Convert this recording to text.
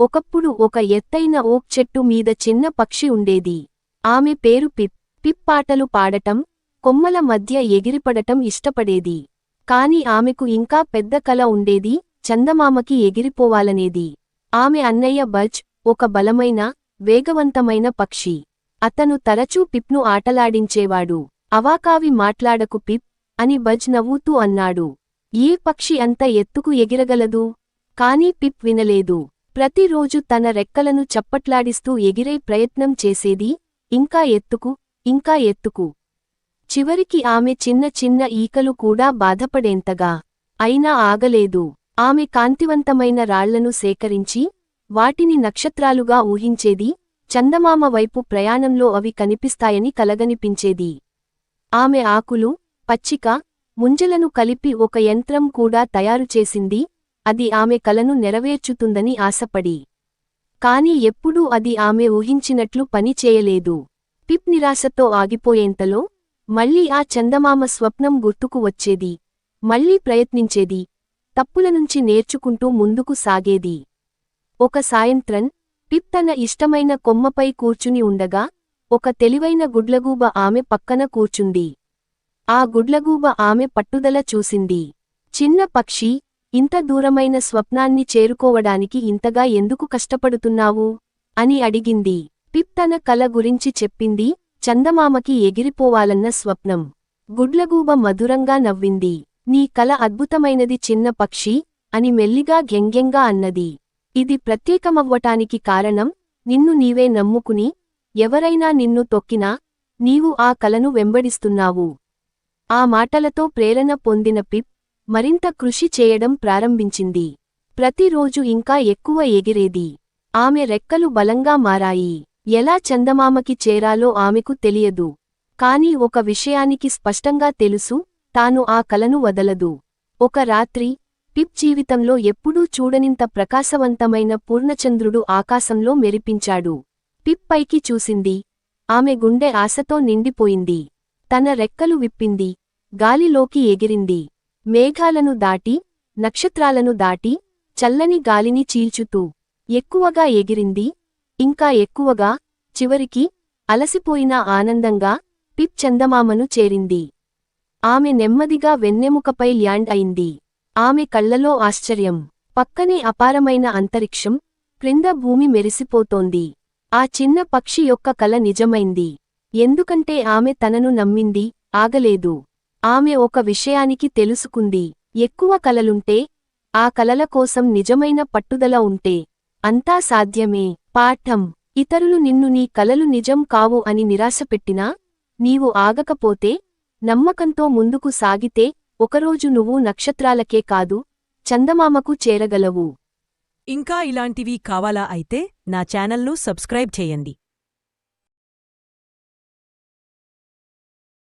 ఒకప్పుడు ఒక ఎత్తైన ఓక్ చెట్టు మీద చిన్న పక్షి ఉండేది. ఆమె పేరు పిప్. పిప్ పాటలు పాడటం కొమ్మల మధ్య ఎగిరిపడటం ఇష్టపడేది. కాని ఆమెకు ఇంకా పెద్ద కల ఉండేది చందమామకి ఎగిరిపోవాలనేది. ఆమె అన్నయ్య బజ్ ఒక బలమైన వేగవంతమైన పక్షి. అతను తరచూ పిప్ను ఆటలాడించేవాడు. అవాకావి మాట్లాడకు పిప్ అని బజ్ నవ్వుతూ అన్నాడు. ఏ పక్షి అంత ఎత్తుకు ఎగిరగలదు? కానీ పిప్ వినలేదు. ప్రతిరోజు తన రెక్కలను చప్పట్లాడిస్తూ ఎగిరే ప్రయత్నం చేసేది ఇంకా ఎత్తుకు ఇంకా ఎత్తుకు. చివరికి ఆమె చిన్న చిన్న ఈకలు కూడా బాధపడేంతగా అయినా ఆగలేదు. ఆమె కాంతివంతమైన రాళ్ళను సేకరించి వాటిని నక్షత్రాలుగా ఊహించేది చందమామ వైపు ప్రయాణంలో అవి కనిపిస్తాయని కలగనిపించేది. ఆమె ఆకులు పచ్చిక ముంజలను కలిపి ఒక యంత్రం కూడా తయారుచేసింది అది ఆమె కలను నెరవేర్చుతుందని ఆశపడి. కాని ఎప్పుడూ అది ఆమె ఊహించినట్లు పని చేయలేదు. పిప్ నిరాశతో ఆగిపోయేంతలో మళ్ళీ ఆ చందమామ స్వప్నం గుర్తుకు వచ్చేది. మళ్ళీ ప్రయత్నించేది. తప్పులనుంచి నేర్చుకుంటూ ముందుకు సాగేది. ఒక సాయంత్రం పిప్ తన ఇష్టమైన కొమ్మపై కూర్చుని ఉండగా ఒక తెలివైన గుడ్లగూబ ఆమె పక్కన కూర్చుంది. ఆ గుడ్లగూబ ఆమె పట్టుదల చూసింది. చిన్న పక్షి ఇంత దూరమైన స్వప్నాన్ని చేరుకోవడానికి ఇంతగా ఎందుకు కష్టపడుతున్నావు? అని అడిగింది. పిప్ తన కల గురించి చెప్పింది. చందమామకి ఎగిరిపోవాలన్న స్వప్నం. గుడ్లగూబ మధురంగా నవ్వింది. నీ కల అద్భుతమైనది చిన్న పక్షి అని మెల్లిగా గ్యంగ్యంగా అన్నది. ఇది ప్రత్యేకమవ్వటానికి కారణం నిన్ను నీవే నమ్ముకుని ఎవరైనా నిన్ను తొక్కినా నీవు ఆ కలను వెంబడిస్తున్నావు. ఆ మాటలతో ప్రేరణ పొందిన పిప్ మరింత కృషి చేయడం ప్రారంభించింది. ప్రతిరోజు ఇంకా ఎక్కువ ఎగిరేది. ఆమె రెక్కలు బలంగా మారాయి. ఎలా చందమామకి చేరాలో ఆమెకు తెలియదు. కాని ఒక విషయానికి స్పష్టంగా తెలుసు తాను ఆ కలను వదలదు. ఒక రాత్రి పిప్ జీవితంలో ఎప్పుడూ చూడనింత ప్రకాశవంతమైన పూర్ణచంద్రుడు ఆకాశంలో మెరిపించాడు. పిప్ పైకి చూసింది. ఆమె గుండె ఆశతో నిండిపోయింది. తన రెక్కలు విప్పింది. గాలిలోకి ఎగిరింది. మేఘాలను దాటి నక్షత్రాలను దాటి చల్లని గాలిని చీల్చుతూ ఎక్కువగా ఎగిరింది ఇంకా ఎక్కువగా చివరికి అలసిపోయిన ఆనందంగా పిప్ చందమామను చేరింది. ఆమె నెమ్మదిగా వెన్నెముకపై ల్యాండ్ అయింది. ఆమె కళ్ళలో ఆశ్చర్యం. పక్కనే అపారమైన అంతరిక్షం క్రింద భూమి మెరిసిపోతోంది. ఆ చిన్న పక్షి యొక్క కల నిజమైంది. ఎందుకంటే ఆమె తనను నమ్మింది ఆగలేదు. ఆమె ఒక విషయానికి తెలుసుకుంది. ఎక్కువ కలలుంటే ఆ కలల కోసం నిజమైన పట్టుదల ఉంటే అంతా సాధ్యమే. పాఠం. ఇతరులు నిన్ను నీ కలలు నిజం కావు అని నిరాశపెట్టినా నీవు ఆగకపోతే నమ్మకంతో ముందుకు సాగితే ఒకరోజు నువ్వు నక్షత్రాలకే కాదు చందమామకు చేరగలవు. ఇంకా ఇలాంటివి కావాలా అయితే నా ఛానల్ను సబ్స్క్రైబ్ చేయండి.